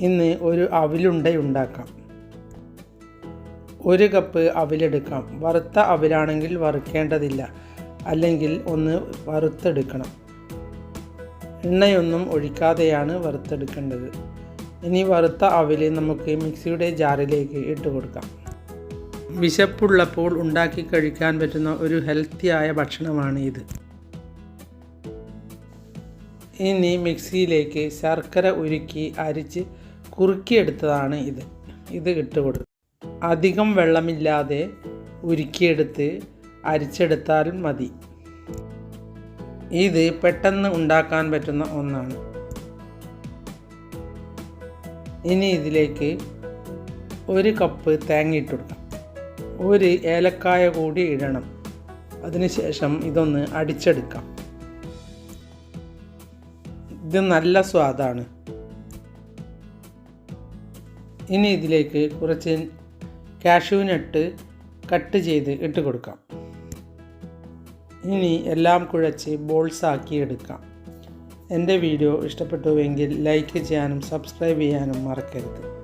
ഇന്ന് ഒരു അവിലുണ്ട ഉണ്ടാക്കാം. ഒരു കപ്പ് അവിലെടുക്കാം. വറുത്ത അവിലാണെങ്കിൽ വറുക്കേണ്ടതില്ല. അല്ലെങ്കിൽ ഒന്ന് വറുത്തെടുക്കണം. എണ്ണയൊന്നും ഒഴിക്കാതെയാണ് വറുത്തെടുക്കേണ്ടത്. ഇനി വറുത്ത അവിൽ നമുക്ക് മിക്സിയുടെ ജാറിലേക്ക് ഇട്ട് കൊടുക്കാം. വിശപ്പുള്ളപ്പോൾ ഉണ്ടാക്കി കഴിക്കാൻ പറ്റുന്ന ഒരു ഹെൽത്തിയായ ഭക്ഷണമാണ് ഇത്. ഇനി മിക്സിയിലേക്ക് ശർക്കര ഉരുക്കി അരിച്ച് കുറുക്കിയെടുത്തതാണ് ഇത്. ഇത് ഇട്ട് കൊടുക്കുക അധികം വെള്ളമില്ലാതെ ഉരുക്കിയെടുത്ത് അരിച്ചെടുത്താൽ മതി. ഇത് പെട്ടെന്ന് ഉണ്ടാക്കാൻ പറ്റുന്ന ഒന്നാണ്. ഇനി ഇതിലേക്ക് ഒരു കപ്പ് തേങ്ങ ഇട്ട് കൊടുക്കാം. ഒരു ഏലക്കായ കൂടി ഇടണം. അതിനുശേഷം ഇതൊന്ന് അടിച്ചെടുക്കാം. ഇത് നല്ല സ്വാദാണ്. ഇനി ഇതിലേക്ക് കുറച്ച് കാഷ്യൂ നട്ട് കട്ട് ചെയ്ത് ഇട്ട് കൊടുക്കാം. ഇനി എല്ലാം കുഴച്ച് ബോൾസ് ആക്കി എടുക്കാം. എന്റെ വീഡിയോ ഇഷ്ടപ്പെട്ടുവെങ്കിൽ ലൈക്ക് ചെയ്യാനും സബ്സ്ക്രൈബ് ചെയ്യാനും മറക്കരുത്.